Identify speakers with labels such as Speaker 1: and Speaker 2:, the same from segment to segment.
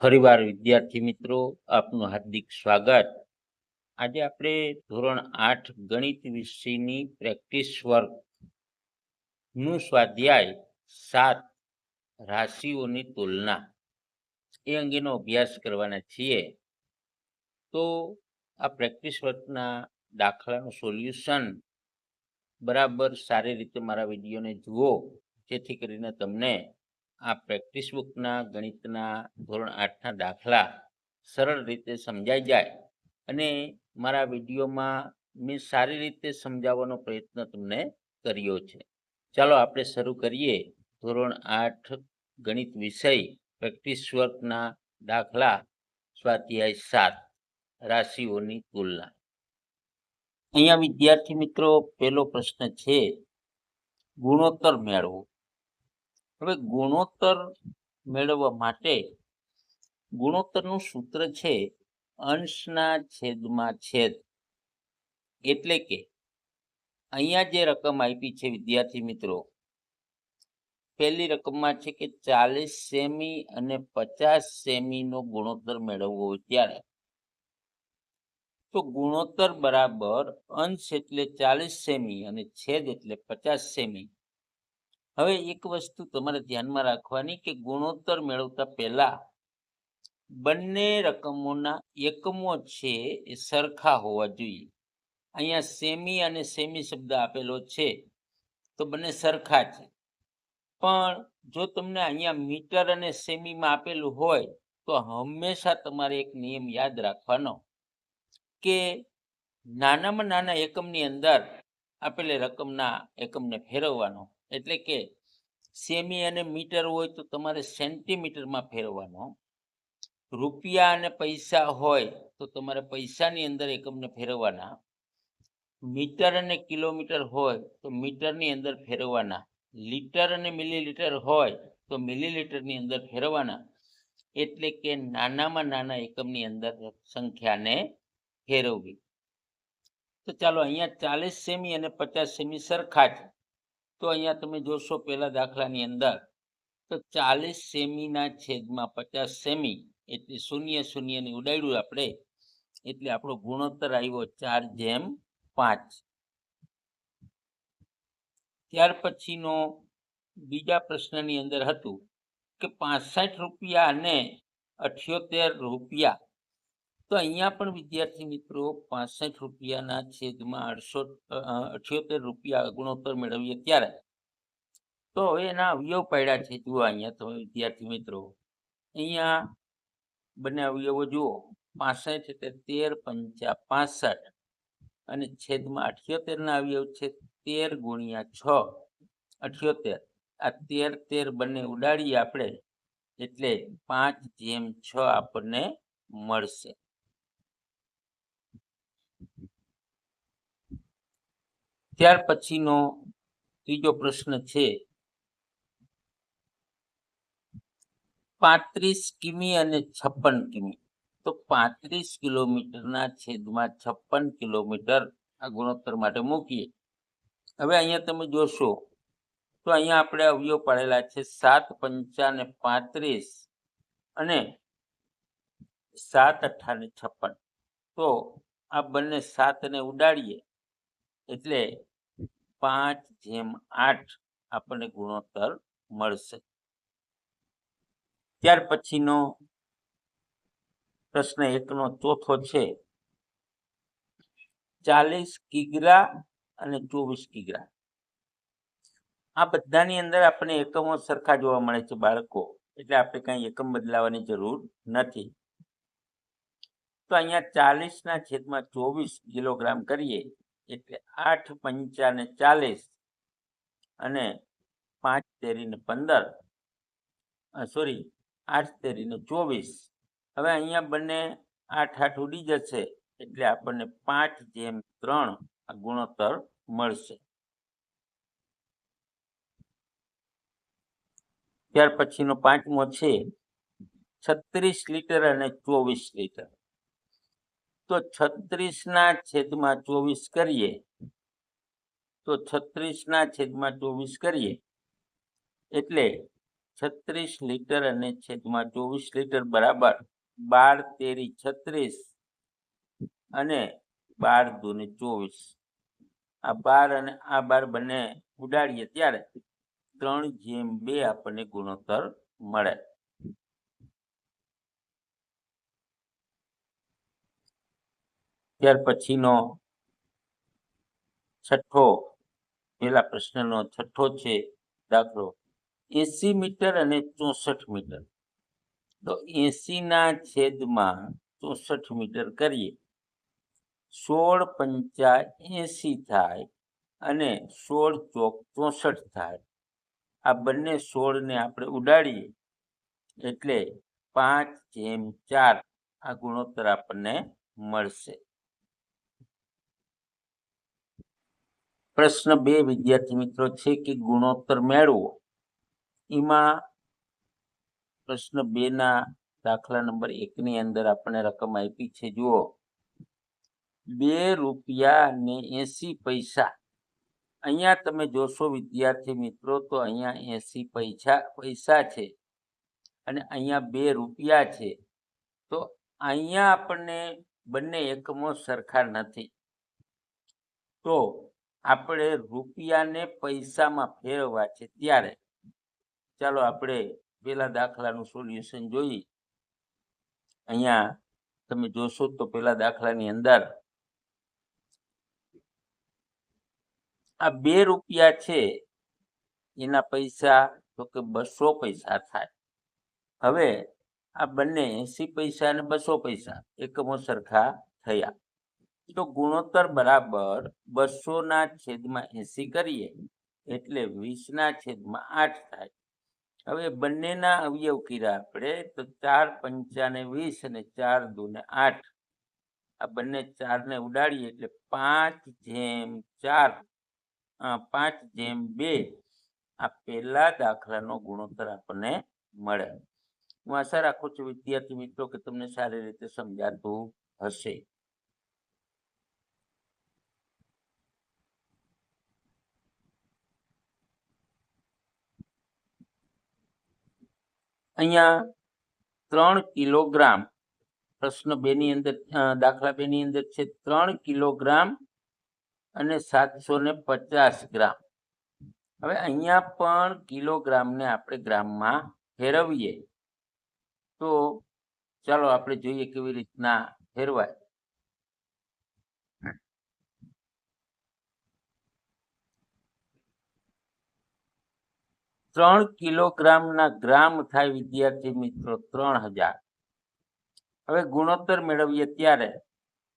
Speaker 1: ફરીવાર વિદ્યાર્થી મિત્રો, આપનું હાર્દિક સ્વાગત. આજે આપણે ધોરણ આઠ ગણિત વિષયની પ્રેક્ટિસ વર્કનું સ્વાધ્યાય સાત રાશિઓની તુલના એ અંગેનો અભ્યાસ કરવાના છીએ. તો આ પ્રેક્ટિસ વર્કના દાખલાનું સોલ્યુશન બરાબર સારી રીતે મારા વિડીયોને જુઓ, જેથી કરીને તમને આ પ્રેક્ટિસ બુકના ગણિતના ધોરણ આઠના દાખલા સરળ રીતે સમજાઈ જાય અને મારા વિડીયોમાં મેં સારી રીતે સમજાવવાનો પ્રયત્ન તમને કર્યો છે. ચાલો આપણે શરૂ કરીએ. ધોરણ આઠ, ગણિત વિષય, પ્રેક્ટિસ વર્કના દાખલા, સ્વાધ્યાય સાત, રાશિઓની તુલના. અહીંયા વિદ્યાર્થી મિત્રો, પહેલો પ્રશ્ન છે, ગુણોત્તર મેળવો. હવે ગુણોત્તર મેળવવા માટે ગુણોત્તરનું સૂત્ર છે અંશના છેદમાં છેદ. એટલે કે અહીંયા જે રકમ આપી છે વિદ્યાર્થી મિત્રો, પહેલી રકમમાં છે કે ચાલીસ સેમી અને પચાસ સેમીનો ગુણોત્તર મેળવવો હોય ત્યારે. તો ગુણોત્તર બરાબર અંશ એટલે ચાલીસ સેમી અને છેદ એટલે પચાસ સેમી. હવે એક વસ્તુ તમારે ધ્યાનમાં રાખવાની કે ગુણોત્તર મેળવતા પહેલા બંને રકમોના એકમો છે એ સરખા હોવા જોઈએ. અહીંયા સેમી અને સેમી શબ્દ આપેલો છે તો બંને સરખા છે. પણ જો તમને અહીંયા મીટર અને સેમીમાં આપેલું હોય તો હંમેશા તમારે એક નિયમ યાદ રાખવાનો કે નાનામાં નાના એકમની અંદર આપેલી રકમના એકમને ફેરવવાનો. એટલે કે સેમી અને મીટર હોય તો તમારે સેન્ટીમીટરમાં ફેરવવાનો. રૂપિયા અને પૈસા હોય તો તમારે પૈસાની અંદર એકમને ફેરવવાના. મીટર અને કિલોમીટર હોય તો મીટરની અંદર ફેરવવાના. લીટર અને મિલીલીટર હોય તો મિલીલીટરની અંદર ફેરવવાના. એટલે કે નાનામાં નાના એકમની અંદર સંખ્યાને ફેરવવી. તો ચાલો અહીંયા ચાલીસ સેમી અને પચાસ સેમી સરખા છે તો અહીંયા તમે જોશો પહેલા દાખલાની અંદર, તો ચાલીસ સેમીના છેદમાં પચાસ સેમી એટલે શૂન્ય શૂન્યની ઉડાડ્યું આપણે, એટલે આપણો ગુણોત્તર આવ્યો ચાર જેમ પાંચ. ત્યાર પછીનો બીજા પ્રશ્નની અંદર હતું કે પાસઠ રૂપિયા અને અઠ્યોતેર રૂપિયા તો અહીંયા પણ વિદ્યાર્થી મિત્રો પાસઠ રૂપિયાના છેદમાં આઠસો અઠ્યોતેર રૂપિયા ગુણોત્તર મેળવીએ ત્યારે. તો હવે એના અવયવ પડ્યા છે, જુઓ અહીંયા તમે વિદ્યાર્થી મિત્રો. અહીંયા બંને અવયવો જુઓ, પાસઠ એટલે તેર, પંચા, પાસઠ. અને છેદમાં અઠ્યોતેરના અવયવ છે, તેર ગુણ્યા છ, અઠ્યોતેર. આ તેર તેર બંને ઉડાડીએ આપણે, એટલે પાંચ જેમ છ આપણને મળશે. ત્યાર પછીનો ત્રીજો પ્રશ્ન છે. પાંત્રીસ કિમી અને છપ્પન કિમી. તો પાંત્રીસ કિલોમીટરના છેદમાં છપ્પન કિલોમીટર આ ગુણોત્તર માટે મૂકીએ. હવે અહીંયા તમે જોશો, તો અહીંયા આપણે અવયવ પાડેલા છે સાત પંચા ને પાંત્રીસ અને સાત અઠા ને છપ્પન. તો આ બંને સાતને ઉડાડીએ, એટલે પાંચ જેમ આઠ આપણને ગુણોત્તર મળશે. ત્યાર પછીનો પ્રશ્ન એકનો ચોથો છે. ચાલીસ કિગ્રા અને ચોવીસ કિગ્રા. આ બધાની અંદર આપણને એકમો સરખા જોવા મળે છે બાળકો, એટલે આપણે કઈ એકમ બદલાવાની જરૂર નથી. તો અહીંયા ચાલીસ ના છેદમાં ચોવીસ કિલોગ્રામ કરીએ. એટલે આઠ પંચાને ચાલીસ અને પાંચ તેરીને પંદર સોરી આઠ તેરીને ચોવીસ. હવે અહીંયા બંને આઠ આઠ ઉડી જશે એટલે આપણને પાંચ જેમ ત્રણ આ ગુણોત્તર મળશે. ત્યાર પછીનો પાંચમો છે, છત્રીસ લીટર અને ચોવીસ લીટર. તો છત્રીસ ના છેદમાં ચોવીસ કરીએ. તો છત્રીસ ના છેદમાં ચોવીસ કરીએ. એટલે છત્રીસ લીટર અને છેદમાં ચોવીસ લીટર બરાબર બાર તેરી છત્રીસ અને બાર દુને ચોવીસ. આ બાર અને આ બાર બંને ઉડાડીએ ત્યારે ત્રણ જેમ બે આપણને ગુણોત્તર મળે. ત્યાર પછીનો છઠ્ઠો પેલા પ્રશ્નનો છઠ્ઠો છે દાખલો. એસી મીટર અને ચોસઠ મીટર. તો એસીના છેદમાં ચોસઠ મીટર કરીએ. સોળ પંચા એસી થાય અને સોળ ચોક ચોસઠ થાય. આ બંને સોળને આપણે ઉડાડીએ. એટલે પાંચ જેમ ચાર આ ગુણોત્તર આપણને મળશે. પ્રશ્ન બે વિદ્યાર્થી મિત્રો છે કે ગુણોત્તર મેળવો. એમાં પ્રશ્ન બે ના દાખલા નંબર એક ની અંદર આપણને રકમ આપી છે, જુઓ. બે રૂપિયા ને એસી પૈસા. અહીંયા તમે જોશો વિદ્યાર્થી મિત્રો તો અહીંયા એસી પૈસા પૈસા છે અને અહીંયા બે રૂપિયા છે. તો અહીંયા આપણને બંને એકમો સરખા નથી. તો આપણે રૂપિયાને પૈસામાં ફેરવવા છે ત્યારે. ચાલો આપણે પેલા દાખલાનું સોલ્યુશન જોઈએ. અહીંયા તમે જોશો તો પેલા દાખલાની અંદર આ બે રૂપિયા છે, એના પૈસા તો કે બસો પૈસા થાય. હવે આ બંને એસી પૈસા અને બસો પૈસા એકમો સરખા થયા. તો ગુણોત્તર બરાબર બસો ના છેદમાં એસી કરીએ, એટલે વીસ ના છેદમાં આઠ થાય. હવે બંનેના અવયવ કીધા આપણે, તો ચાર પંચાને વીસ અને ચાર દુને આઠ. આ બંને ચારને ઉડાડીએ એટલે પાંચ જેમ ચાર પાંચ જેમ બે, આ પહેલા દાખલાનો ગુણોત્તર આપણને મળે. હું આશા રાખું છું વિદ્યાર્થી મિત્રો કે તમને સારી રીતે સમજાતું હશે. અહીંયા ત્રણ કિલોગ્રામ, પ્રશ્ન બેની અંદર દાખલા બેની અંદર છે, ત્રણ કિલોગ્રામ અને સાતસો ને પચાસ ગ્રામ. હવે અહીંયા પણ કિલોગ્રામને આપણે ગ્રામમાં ફેરવીએ. તો ચાલો આપણે જોઈએ કેવી રીતના ફેરવાય. ત્રણ કિલોગ્રામના ગ્રામ થાય વિદ્યાર્થી મિત્રો ત્રણ હજાર. હવે ગુણોત્તર મેળવીએ ત્યારે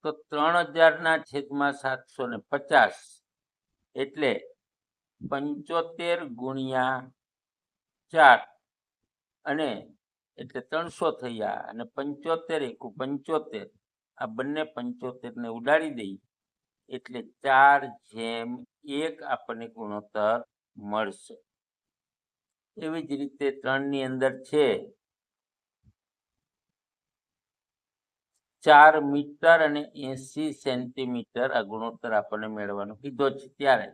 Speaker 1: તો ત્રણ હજારના છેદમાં સાતસો ને પચાસ એટલે પંચોતેર ગુણ્યા ચાર અને એટલે ત્રણસો થયા અને પંચોતેર એકુ પંચોતેર. આ બંને પંચોતેરને ઉડાડી દઈ એટલે ચાર જેમ એક આપણને ગુણોત્તર મળશે. એવી જ રીતે ત્રણની અંદર છે ચાર મીટર અને એસી સેન્ટીમીટર આ ગુણોત્તર આપણને મેળવવાનો કીધો છે. ત્યારે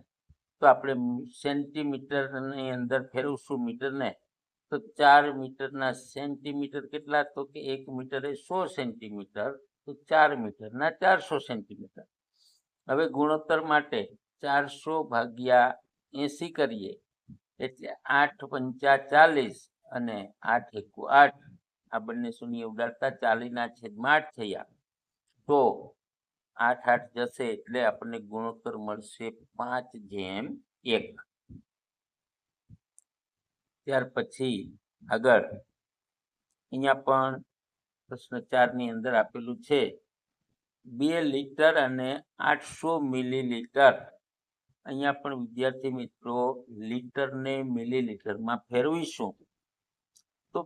Speaker 1: તો આપણે સેન્ટીમીટરની અંદર ફેરવશું મીટરને, તો ચાર મીટરના સેન્ટીમીટર કેટલા? તો કે એક મીટર સો સેન્ટીમીટર, તો ચાર મીટરના ચારસો સેન્ટીમીટર. હવે ગુણોત્તર માટે ચારસો ભાગ્યા એસી કરીએ. એટલે આઠ પંચા ચાલીસ અને આઠ એકુ આઠ. આ બંને શૂન્ય ઉડાડતા ચાલીના છેદમાં આઠ થયા. તો આઠ આઠ જશે એટલે આપણને ગુણોત્તર મળશે પાંચ જેમ એક. ત્યાર પછી આગળ. અહીંયા પણ પ્રશ્ન ચારની અંદર આપેલું છે. બે લીટર અને આઠસો મિલીલીટર અહીંયા પણ વિદ્યાર્થી મિત્રો લીટરને મિલીલીટરમાં ફેરવીશું. તો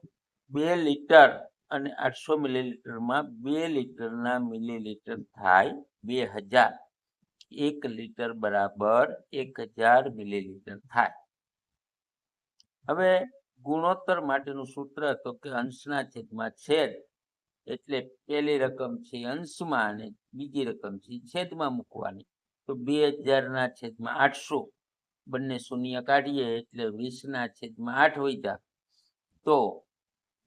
Speaker 1: બે લીટર અને આઠસો મિલીલીટરમાં બે લીટરના મિલીલીટર થાય બે હજાર. એક લીટર બરાબર એક હજાર મિલીલીટર થાય. હવે ગુણોત્તર માટેનું સૂત્ર તો કે અંશના છેદમાં છેદ એટલે પહેલી રકમ છે અંશમાં અને બીજી રકમ છે છેદમાં મૂકવાની. તો બે હજારના છેદમાં આઠસો. બંને શૂન્ય કાઢીએ એટલે વીસના છેદમાં આઠ વધ્યા તો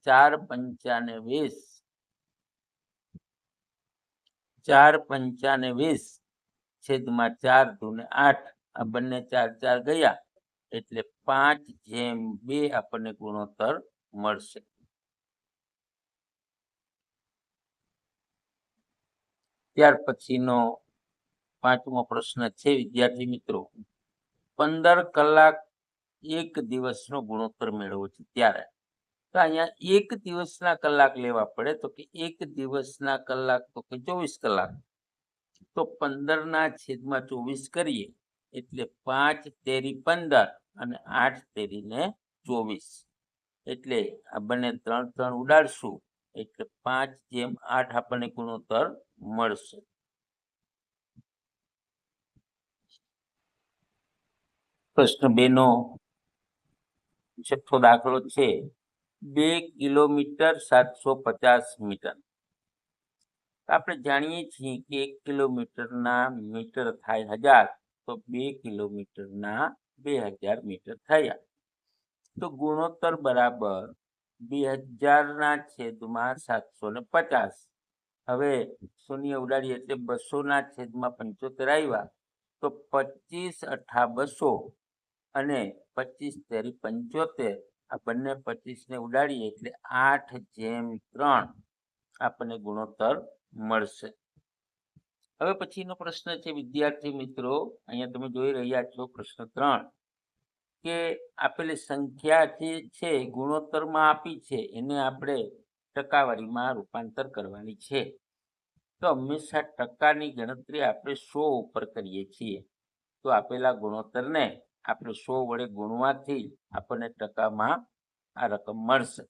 Speaker 1: ચાર પંચાને વીસ. ચાર પંચાને વીસ છેદમાં ચાર દૂને આઠ. આ બંને ચાર ચાર ગયા એટલે પાંચ જેમ બે આપણને ગુણોત્તર મળશે. ત્યાર પછીનો પાંચમો પ્રશ્ન છે, વિદ્યાર્થી મિત્રો. પંદર કલાક એક દિવસનો ગુણોત્તર મેળવવો છે ત્યારે. તો અહીંયા એક દિવસના કલાક લેવા પડે તો કે એક દિવસના કલાક તો કે ચોવીસ કલાક. તો પંદર ના છેદમાં ચોવીસ કરીએ એટલે પાંચ તેરી પંદર અને આઠ તેરીને ચોવીસ. એટલે આ બંને ત્રણ ત્રણ ઉડાડશું એટલે પાંચ જેમ આઠ આપણને ગુણોત્તર મળશે. પ્રશ્ન બે નો છઠ્ઠો દાખલો છે. બે કિલોમીટર સાતસો પચાસ મીટર. આપણે જાણીએ છીએ કે એક કિલોમીટરના મીટર થાય હજાર, તો બે કિલોમીટરના બે હજાર મીટર થયા. તો ગુણોત્તર બરાબર બે હજારના છેદમાં સાતસો ને પચાસ. હવે શૂન્ય ઉડાડીએ એટલે બસોના છેદમાં પંચોતેર આવ્યા. તો પચીસ અઠા બસો અને પચીસ તેરી પંચોતેર. આ બંને પચીસને ઉડાડીએ એટલે આઠ જેમ ત્રણ આપણને ગુણોત્તર મળશે. હવે પછીનો પ્રશ્ન છે, વિદ્યાર્થી મિત્રો, અહીંયા તમે જોઈ રહ્યા છો પ્રશ્ન ત્રણ, કે આપેલી સંખ્યા જે છે, ગુણોત્તરમાં આપી છે, એને આપણે ટકાવારીમાં રૂપાંતર કરવાની છે. તો હંમેશા ટકાની ગણતરી આપણે સો ઉપર કરીએ છીએ. તો આપેલા ગુણોત્તરને આપણે સો વડે ગુણવાથી આપણને ટકામાં આ રકમ મળશે.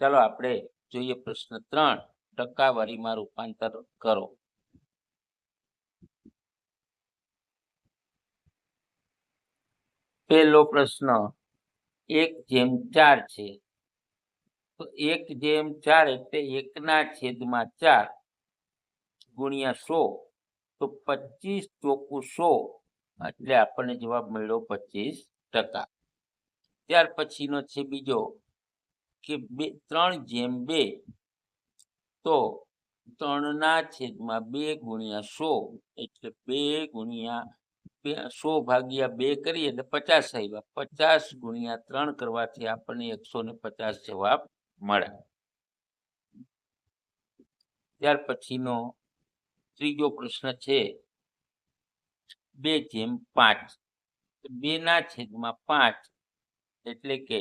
Speaker 1: ચાલો આપણે જોઈએ પ્રશ્ન ત્રણ, ટકાવારીમાં રૂપાંતર કરો. પહેલો પ્રશ્ન, એક જેમ ચાર છે. તો એક જેમ ચાર એટલે એકના છેદમાં ચાર ગુણ્યા સો, તો પચીસ ચોખ્ખું સો એટલે આપણને જવાબ મળ્યો પચીસ ટકા. ત્યાર પછીનો છે બીજો કે બે, ત્રણ જેમ બે, તો ત્રણના છેદમાં બે ગુણ્યા સો, એટલે બે ગુણ્યા સો ભાગ્યા બે કરીએ એટલે પચાસ આવ્યા. પચાસ ગુણ્યા ત્રણ કરવાથી આપણને એકસો ને પચાસ જવાબ મળે. ત્યાર પછીનો ત્રીજો પ્રશ્ન છે બે જેમ પાંચ. બે ના છેદમાં પાંચ એટલે કે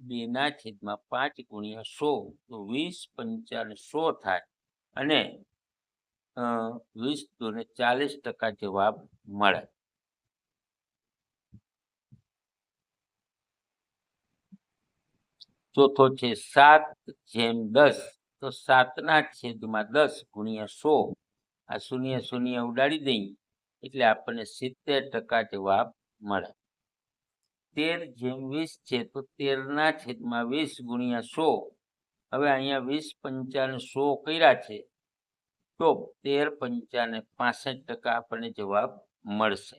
Speaker 1: બે ના છેદમાં પાંચ ગુણ્યા સો, તો વીસ પંચાણ સો થાય. અને વીસ દુને ચાલીસ ટકા જવાબ મળે. ચોથો છે સાત જેમ દસ, તો સાતના છેદમાં દસ ગુણ્યા સો. આ શૂન્ય શૂન્ય ઉડાડી દઈએ એટલે આપણને સિત્તેર ટકા જવાબ મળે. તેર જેમ વીસ છે, તો તેરના છેદમાં વીસ ગુણ્યા સો. હવે અહીંયા વીસ પંચાને સો કર્યા છે, તો તેર પંચાને પાસઠ ટકા આપણને જવાબ મળશે.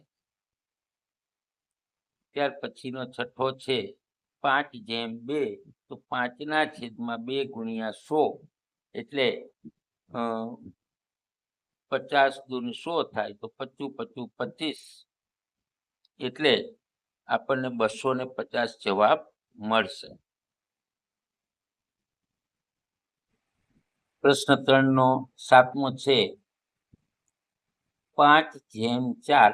Speaker 1: ત્યાર પછીનો છઠ્ઠો છે, પાંચ જેમ બે, તો પાંચના છેદમાં બે ગુણ્યા સો. એટલે પચાસ દૂને સો થાય તો પચું પચું પચીસ. એટલે આપણને બસો ને પચાસ જવાબ મળશે. પ્રશ્ન ત્રણ નો સાતમો છે, પાંચ જેમ ચાર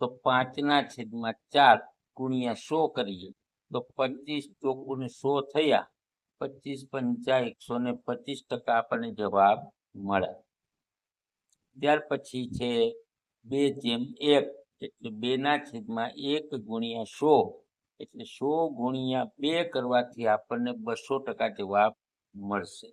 Speaker 1: તો પાંચના છેદમાં ચાર ગુણ્યા સો કરીએ તો પચીસ ચોકુને સો થયા. પચીસ પંચા એકસો ને પચીસ ટકા આપણને જવાબ મળે. ત્યાર પછી છે બે જેમ એક, એટલે બેના છેદમાં એક ગુણ્યા સો. એટલે સો ગુણ્યા બે કરવાથી આપણને બસો ટકા જવાબ મળશે.